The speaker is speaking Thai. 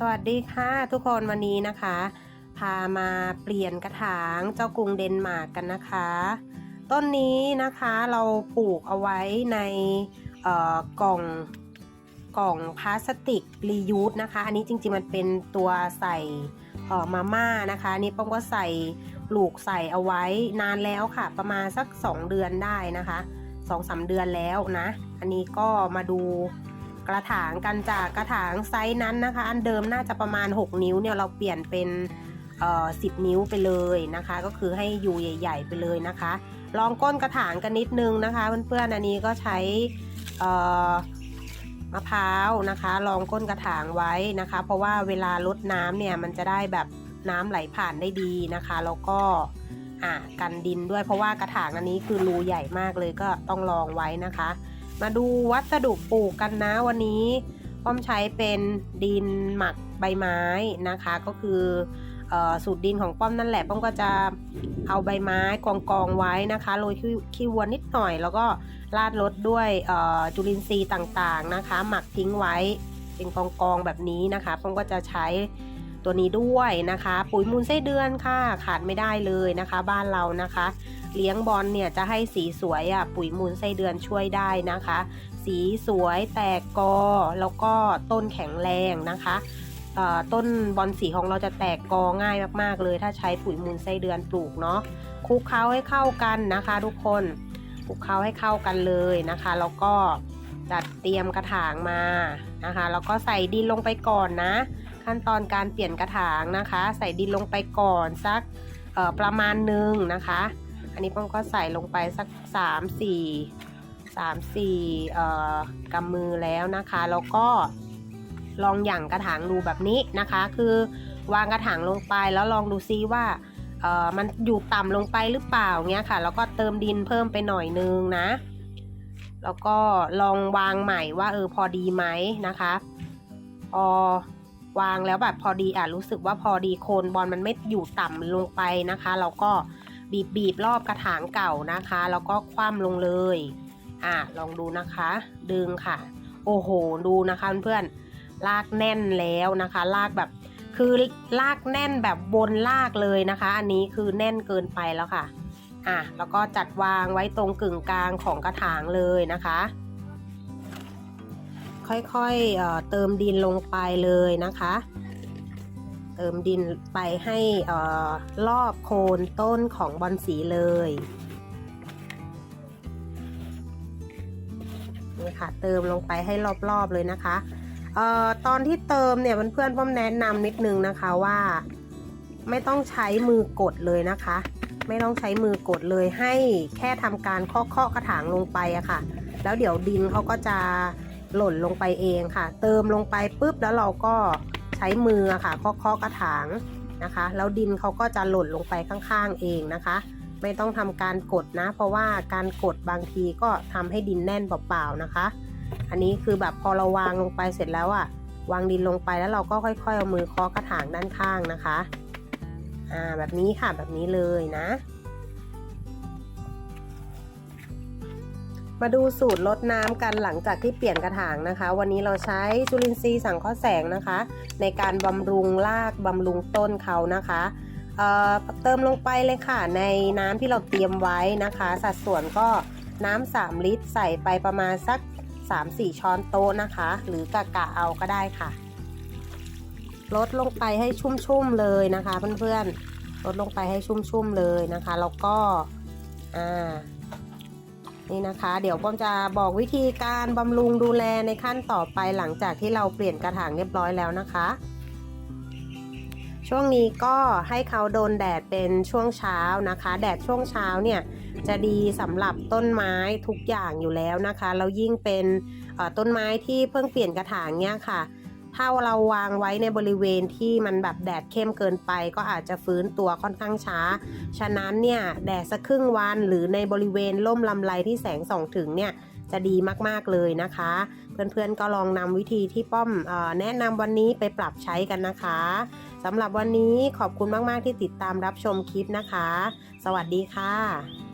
สวัสดีค่ะทุกคนวันนี้นะคะ พามาเปลี่ยนกระถางเจ้ากรุงเดนมาร์กกันนะคะ ต้นนี้นะคะเราปลูกเอาไว้ในกล่องกล่องพลาสติกรียูสนะคะ อันนี้จริงๆมันเป็นตัวใส่เอ่อมาม่านะคะนนี่ป้องก็ใส่ปลูกใส่เอาไว้นานแล้วค่ะ ประมาณสัก 2 เดือนได้นะคะ2อสเดือนแล้วนะ อันนี้ก็มาดู กระถางกันจากกระถางไซส์นั้นนะคะ อันเดิมน่าจะประมาณ 6 นิ้วเนี่ยเราเปลี่ยนเป็นเอ่อ10นิ้วไปเลยนะคะ ก็คือให้อยู่ใหญ่ ๆ ไปเลยนะคะ ลองก้นกระถางกันนิดนึงนะคะ เพื่อนๆอันนี้ก็ใช้เอ่อมะพร้าวนะคะลองก้นกระถางไว้นะคะ เพราะว่าเวลาลดน้ำเนี่ยมันจะได้แบบน้ำไหลผ่านได้ดีนะคะ แล้วก็อะกันดินด้วยเพราะว่ากระถางอันนี้คือรูใหญ่มากเลยก็ต้องลองไว้นะคะ มาดูวัสดุปลูกกันนะวันนี้ป้อมใช้เป็นดินหมักใบไม้นะคะ ก็คือสูตรดินของป้อมนั่นแหละป้อมก็จะเอาใบไม้กองกองไว้นะคะโรยขี้วัวนิดหน่อย แล้วก็ราดรดด้วยจุลินทรีย์ต่างๆนะคะ หมักทิ้งไว้เป็นกองกองแบบนี้นะคะป้อมก็จะใช้ ตัวนี้ด้วยนะคะ ปุ๋ยมูลไส้เดือนค่ะ ขาดไม่ได้เลยนะคะ บ้านเรานะคะ เลี้ยงบอลเนี่ยจะให้สีสวยอะปุ๋ยมูลไส้เดือนช่วยได้นะคะ สีสวยแตกกอแล้วก็ต้นแข็งแรงนะคะต้นบอลสีของเราจะแตกกอง่ายมากๆ เลย ถ้าใช้ปุ๋ยมูลไส้เดือนปลูกเนาะคลุกเคล้าให้เข้ากันนะคะ ทุกคนคลุกเคล้าให้เข้ากันเลยนะคะ แล้วก็จัดเตรียมกระถางมานะคะแล้วก็ใส่ดินลงไปก่อนนะ ขั้นตอนการเปลี่ยนกระถางนะคะ ใส่ดินลงไปก่อนสักประมาณหนึ่งนะคะ อันนี้ป้อมก็ใส่ลงไปสัก 3 4 3 4เอ่อกำมือแล้วนะคะ แล้วก็ลองหยั่งกระถางดูแบบนี้นะคะ คือวางกระถางลงไปแล้วลองดูซิว่าเอ่อมันอยู่ต่ำลงไปหรือเปล่าเงี้ยค่ะ แล้วก็เติมดินเพิ่มไปหน่อยนึงนะ แล้วก็ลองวางใหม่ว่าเออพอดีไหมนะคะ พอ วางแล้วแบบพอดีอะรู้สึกว่าพอดีโคนบอลมันไม่อยู่ต่ำลงไปนะคะ เราก็บีบบีบรอบกระถางเก่านะคะ แล้วก็คว่ำลงเลยอะลองดูนะคะ ดึงค่ะ โอ้โห ดูนะคะเพื่อนๆลากแน่นแล้วนะคะลากแบบคือลากแน่นแบบบนลากเลยนะคะ อันนี้คือแน่นเกินไปแล้วค่ะอะแล้วก็จัดวางไว้ตรงกึ่งกลางของกระถางเลยนะคะ ค่อยๆเเติมดินลงไปเลยนะคะ เติมดินไปให้เอ่อรอบโคนต้นของบอนสีเลยนี่ค่ะเติมลงไปให้รอบๆเลยนะคะเอ่อตอนที่เติมเนี่ยเพื่อนๆป้อมแนะนำนิดนึงนะคะว่า ไม่ต้องใช้มือกดเลยนะคะ ไม่ต้องใช้มือกดเลยให้แค่ทำการเคาะๆกระถางลงไปอะค่ะ แล้วเดี๋ยวดินเขาก็จะ หล่นลงไปเองค่ะ เติมลงไปปุ๊บแล้วเราก็ใช้มืออะค่ะเคาะๆกระถางนะคะ แล้วดินเขาก็จะหล่นลงไปข้างๆเองนะคะ ไม่ต้องทำการกดนะ เพราะว่าการกดบางทีก็ทำให้ดินแน่นเปล่าๆนะคะ อันนี้คือแบบพอเราวางลงไปเสร็จแล้วอะวางดินลงไปแล้วเราก็ค่อยๆเอามือเคาะกระถางด้านข้างนะคะอ่าแบบนี้ค่ะแบบนี้เลยนะ มาดูสูตรลดน้ำกันหลังจากที่เปลี่ยนกระถางนะคะ วันนี้เราใช้จุลินทรีย์สังเคราะห์แสงนะคะ ในการบำรุงรากบำรุงต้นเขานะคะเเติมลงไปเลยค่ะ ในน้ำที่เราเตรียมไว้นะคะ สัดส่วนก็น้ำ3ลิตร ใส่ไปประมาณสัก 3-4 ช้อนโต๊ะนะคะ หรือกะกะเอาก็ได้ค่ะลดลงไปให้ชุ่มๆเลยนะคะ เพื่อนๆลดลงไปให้ชุ่มๆเลยนะคะ แล้วก็อ่า นี่นะคะ เดี๋ยวป้อมจะบอกวิธีการบำรุงดูแลในขั้นต่อไปหลังจากที่เราเปลี่ยนกระถางเรียบร้อยแล้วนะคะ ช่วงนี้ก็ให้เขาโดนแดดเป็นช่วงเช้านะคะ แดดช่วงเช้าเนี่ยจะดีสำหรับต้นไม้ทุกอย่างอยู่แล้วนะคะแล้วยิ่งเป็นต้นไม้ที่เพิ่งเปลี่ยนกระถางเนี่ยค่ะ ถ้าเราวางไว้ในบริเวณที่มันแบบแดดเข้มเกินไป ก็อาจจะฟื้นตัวค่อนข้างช้า ฉะนั้นเนี่ยแดดสักครึ่งวันหรือในบริเวณร่มลำไรที่แสงส่องถึงเนี่ยจะดีมากๆเลยนะคะ เพื่อนๆก็ลองนำวิธีที่ป้อมอแนะนำวันนี้ไปปรับใช้กันนะคะสำหรับวันนี้ขอบคุณมากๆที่ติดตามรับชมคลิปนะคะ สวัสดีค่ะ